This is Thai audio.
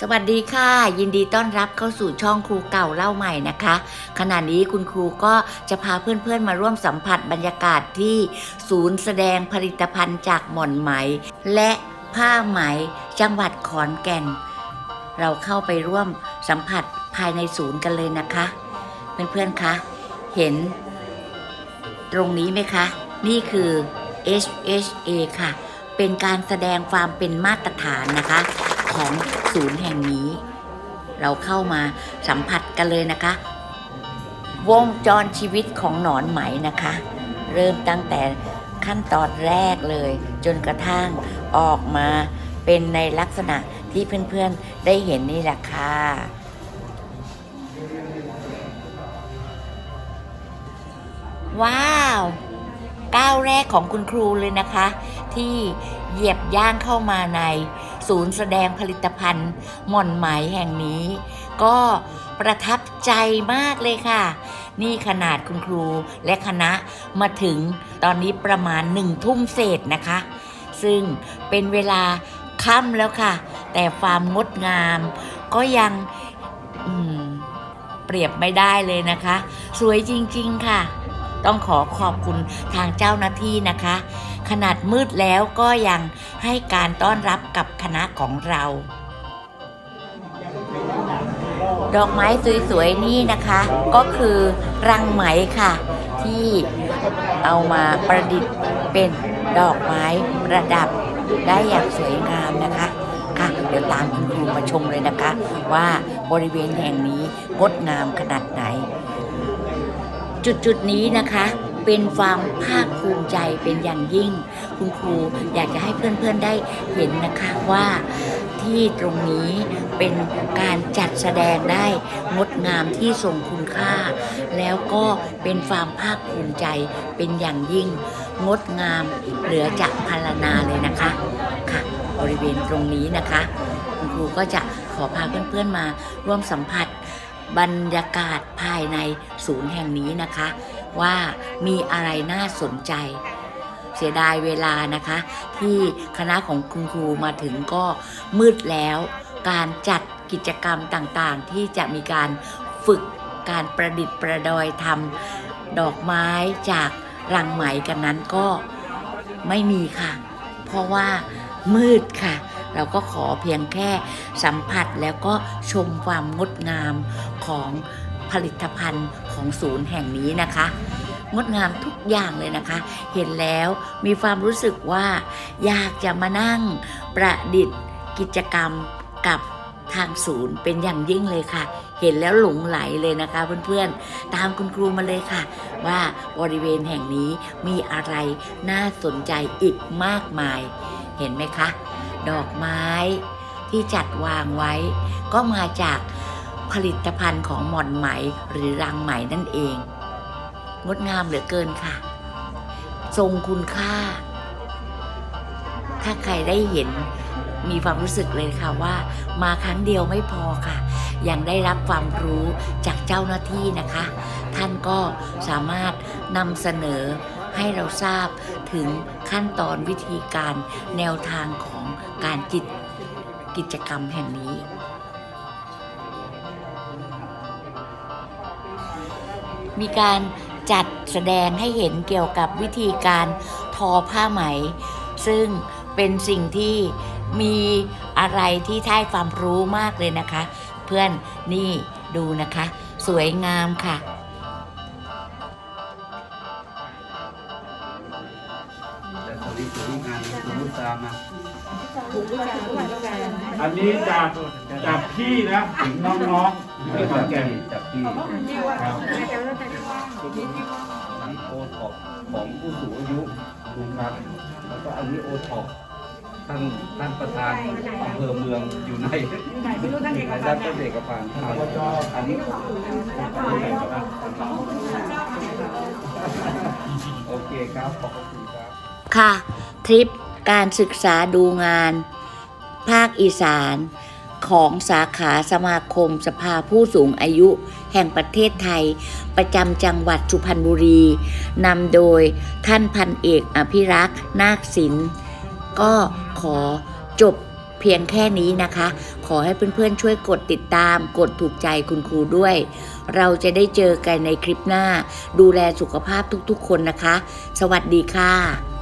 สวัสดีค่ะ ยินดีต้อนรับเข้าสู่ช่องครูเก่าเล่าใหม่นะคะ ขณะนี้คุณครูก็จะพาเพื่อนๆมาร่วมสัมผัสบรรยากาศที่ศูนย์แสดงผลิตภัณฑ์จากหม่อนไหม และผ้าไหมจังหวัดขอนแก่น เราเข้าไปร่วมสัมผัสภายในศูนย์กันเลยนะคะ เพื่อนๆคะเห็น ตรงนี้ไหมคะ นี่คือ HHA ค่ะ เป็นการแสดงความเป็นมาตรฐานนะคะ ของศูนย์แห่งนี้ เราเข้ามาสัมผัสกันเลยนะคะ วงจรชีวิตของหนอนไหมนะคะ เริ่มตั้งแต่ขั้นตอนแรกเลย จนกระทั่งออกมาเป็นในลักษณะที่เพื่อนๆได้เห็นนี่แหละค่ะว้าวก้าวแรกของคุณครูเลยนะคะ ที่เหยียบย่างเข้ามาใน ศูนย์แสดงผลิตภัณฑ์หม่อนไหมแห่งนี้ ก็ประทับใจมากเลยค่ะ นี่ขนาดคุณครูและคณะมาถึงตอนนี้ประมาณหนึ่งทุ่มเศษนะคะ ซึ่งเป็นเวลาค่ำแล้วค่ะ แต่ความงดงาม ก็ยังเปรียบไม่ได้เลยนะคะ สวยจริง ๆ ค่ะ ต้องขอขอบคุณทางเจ้าหน้าที่นะคะ ขนาดมืดแล้วก็ยังให้การต้อนรับกับคณะของเรา ดอกไม้สวยๆนี่นะคะ ก็คือรังไหมค่ะ ที่เอามาประดิษฐ์เป็นดอกไม้ประดับได้อย่างสวยงามนะคะค่ะเดี๋ยวตามคุณครูมาชมเลยนะคะ ว่าบริเวณแห่งนี้งดงามขนาดไหน จุดจุดๆนี้นะคะ เป็นความภาคภูมิใจเป็นอย่างยิ่ง คุณครูอยากจะให้เพื่อนๆได้เห็นนะคะว่าที่ตรงนี้เป็นการจัดแสดงได้งดงามที่ทรงคุณค่า แล้วก็เป็นความภาคภูมิใจเป็นอย่างยิ่ง งดงามเหลือจากพรรณนาเลยนะคะค่ะ บริเวณตรงนี้นะคะ คุณครูก็จะขอพาเพื่อนๆมาร่วมสัมผัส บรรยากาศภายในศูนย์แห่งนี้นะคะ ว่ามีอะไรน่าสนใจ เสียดายเวลานะคะ ที่คณะของคุณครูมาถึงก็มืดแล้ว การจัดกิจกรรมต่างๆ ที่จะมีการฝึกการประดิษฐ์ประดอยทำดอกไม้จากรังไหมกันนั้นก็ไม่มีค่ะ เพราะว่ามืดค่ะ เราก็ขอเพียงแค่สัมผัสแล้วก็ชมความงดงามของผลิตภัณฑ์ของศูนย์แห่งนี้นะคะ งดงามทุกอย่างเลยนะคะ เห็นแล้วมีความรู้สึกว่าอยากจะมานั่งประดิษฐ์กิจกรรมกับทางศูนย์เป็นอย่างยิ่งเลยค่ะ เห็นแล้วหลงไหลเลยนะคะเพื่อนๆ ตามคุณครูมาเลยค่ะ ว่าบริเวณแห่งนี้มีอะไรน่าสนใจอีกมากมาย เห็นไหมคะ ดอกไม้ที่จัดวางไว้ ก็มาจากผลิตภัณฑ์ของหม่อนไหมหรือรังไหมนั่นเอง งดงามเหลือเกินค่ะ ทรงคุณค่า ถ้าใครได้เห็นมีความรู้สึกเลยค่ะว่า มาครั้งเดียวไม่พอค่ะ ยังได้รับความรู้จากเจ้าหน้าที่นะคะ ท่านก็สามารถนำเสนอให้เราทราบ ถึงขั้นตอนวิธีการแนวทางของการจิตกิจกรรมแห่งนี้มีการจัดแสดงให้เห็นเกี่ยวกับวิธีการทอผ้าไหม ซึ่งเป็นสิ่งที่มีอะไรที่ท้ายความรู้มากเลยนะคะ เพื่อนนี่ดูนะคะ สวยงามค่ะ คุณมุตามมาอันนี้จากจากพี่นะถึงน้องๆที่ขอนแก่นจากที่ครับอันนี้โอท็อปของผู้สูงอายุนะครับแล้วก็อันนี้โอท็อปท่านท่านประธานอำเภอเมืองอยู่ในในด้านเอกพันธ์ครับอันนี้โอเคครับขอบคุณครับค่ะทริป การศึกษาดูงาน ภาคอีสานของสาขาสมาคมสภาผู้สูงอายุแห่งประเทศไทย ประจำจังหวัดสุพรรณบุรีนำโดยท่านพันเอกอภิรักษ์นาคศิลป์ก็ขอจบเพียงแค่นี้นะคะ ขอให้เพื่อนๆช่วยกดติดตาม กดถูกใจคุณครูด้วย เราจะได้เจอกันในคลิปหน้า ดูแลสุขภาพทุกๆคนนะคะ สวัสดีค่ะ